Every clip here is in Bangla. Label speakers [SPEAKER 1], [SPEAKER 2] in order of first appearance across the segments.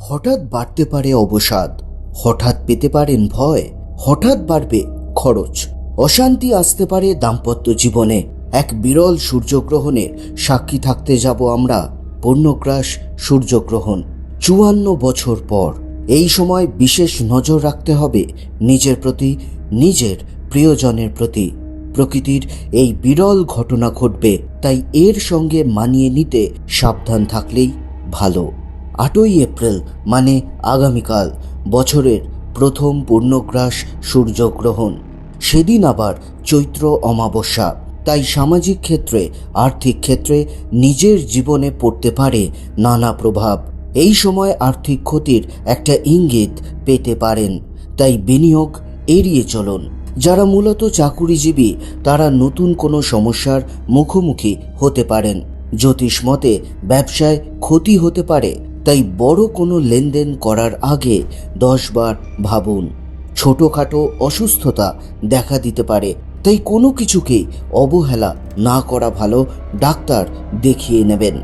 [SPEAKER 1] হঠাৎ বাড়তে পারে অবসাদ, হঠাৎ পেতে পারেন ভয়, হঠাৎ বাড়বে খরচ। অশান্তি আসতে পারে দাম্পত্য জীবনে, এক বিরল সূর্যগ্রহণের সাক্ষী থাকতে যাব আমরা পূর্ণগ্রাস সূর্যগ্রহণ। চুয়ান্ন বছর পর, এই সময় বিশেষ নজর রাখতে হবে নিজের প্রতি, নিজের প্রিয়জনের প্রতি। প্রকৃতির এই বিরল ঘটনা ঘটবে, তাই এর সঙ্গে মানিয়ে নিতে সাবধান থাকলেই ভালো। আটই এপ্রিল মানে আগামীকাল, বছরের প্রথম পূর্ণগ্রাস সূর্যগ্রহণ। সেদিন আবার চৈত্র অমাবস্যা। তাই সামাজিক ক্ষেত্রে, আর্থিক ক্ষেত্রে নিজের জীবনে পড়তে পারে নানা প্রভাব। এই সময় আর্থিক ক্ষতির একটা ইঙ্গিত পেতে পারেন। তাই বিনিয়োগ এড়িয়ে চলুন। যারা মূলত চাকুরিজীবী, তারা নতুন কোনো সমস্যার মুখোমুখি হতে পারেন। জ্যোতিষ মতে, ব্যবসায় ক্ষতি হতে পারে। তাই বড় কোনো লেনদেন করার আগে দশবার ভাবুন। ছোটোখাটো অসুস্থতা দেখা দিতে পারে। তাই কোনো কিছুকেই অবহেলা না করা ভালো ডাক্তার দেখিয়ে নেবেন।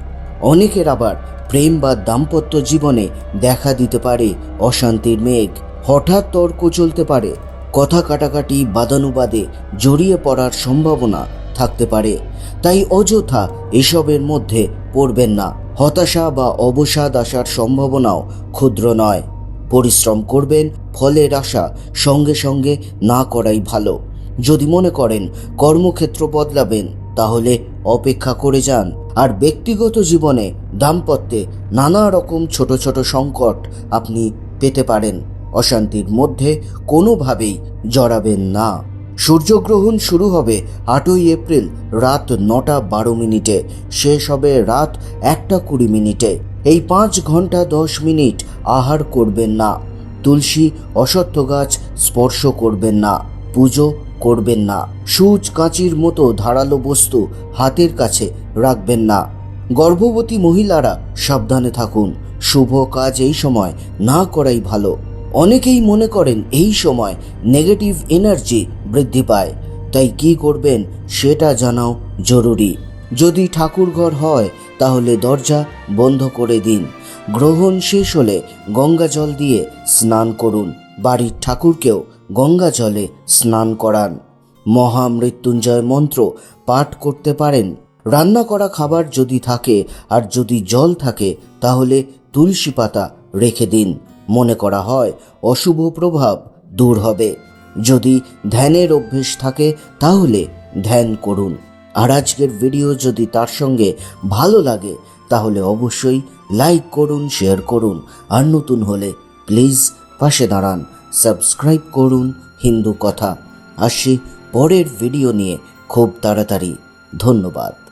[SPEAKER 1] অনেকের আবার প্রেম বা দাম্পত্য জীবনে দেখা দিতে পারে অশান্তির মেঘ। হঠাৎ তর্ক চলতে পারে। কথা কাটাকাটি বাদানুবাদে জড়িয়ে পড়ার সম্ভাবনা থাকতে পারে। তাই অযথা এসবের মধ্যে পড়বেন না। হতাশা বা অবসাদ আসার সম্ভাবনাও ক্ষুদ্র নয়। পরিশ্রম করবেন, ফলের আশা সঙ্গে সঙ্গে না করাই ভালো। যদি মনে করেন কর্মক্ষেত্র বদলাবেন, তাহলে অপেক্ষা করে যান। আর ব্যক্তিগত জীবনে দাম্পত্যে নানা রকম ছোট ছোট সংকট আপনি পেতে পারেন। অশান্তির মধ্যে কোনোভাবেই জড়াবেন না। সূর্যগ্রহণ শুরু হবে আটই এপ্রিল রাত নটা বারো মিনিটে। শেষ হবে রাত একটা কুড়ি মিনিটে। এই পাঁচ ঘণ্টা দশ মিনিট আহার করবেন না। তুলসী অশ্বত্থ গাছ স্পর্শ করবেন না। পুজো করবেন না। সূচ কাঁচির মতো ধারালো বস্তু হাতের কাছে রাখবেন না। গর্ভবতী মহিলারা সাবধানে থাকুন। শুভ কাজ এই সময় না করাই ভালো। অনেকেই মনে করেন এই সময় নেগেটিভ এনার্জি বৃদ্ধি পায়। তাই কি করবেন সেটা জানাও জরুরি। যদি ঠাকুরঘর হয়, তাহলে দরজা বন্ধ করে দিন। গ্রহণ শেষ হলে গঙ্গা জল দিয়ে স্নান করুন। বাড়ির ঠাকুরকেও গঙ্গা জলে স্নান করান। মহামৃত্যুঞ্জয় মন্ত্র পাঠ করতে পারেন। রান্না করা খাবার যদি থাকে আর যদি জল থাকে, তাহলে তুলসী পাতা রেখে দিন। মনে করা হয় অশুভ প্রভাব দূর হবে। যদি ধ্যানের অভ্যেস থাকে, তাহলে ধ্যান করুন। আর আজকের ভিডিও যদি তার সঙ্গে ভালো লাগে, তাহলে অবশ্যই লাইক করুন শেয়ার করুন। আর নতুন হলে প্লিজ পাশে দাঁড়ান সাবস্ক্রাইব করুন হিন্দু কথা। আসি পরের ভিডিও নিয়ে খুব তাড়াতাড়ি। ধন্যবাদ।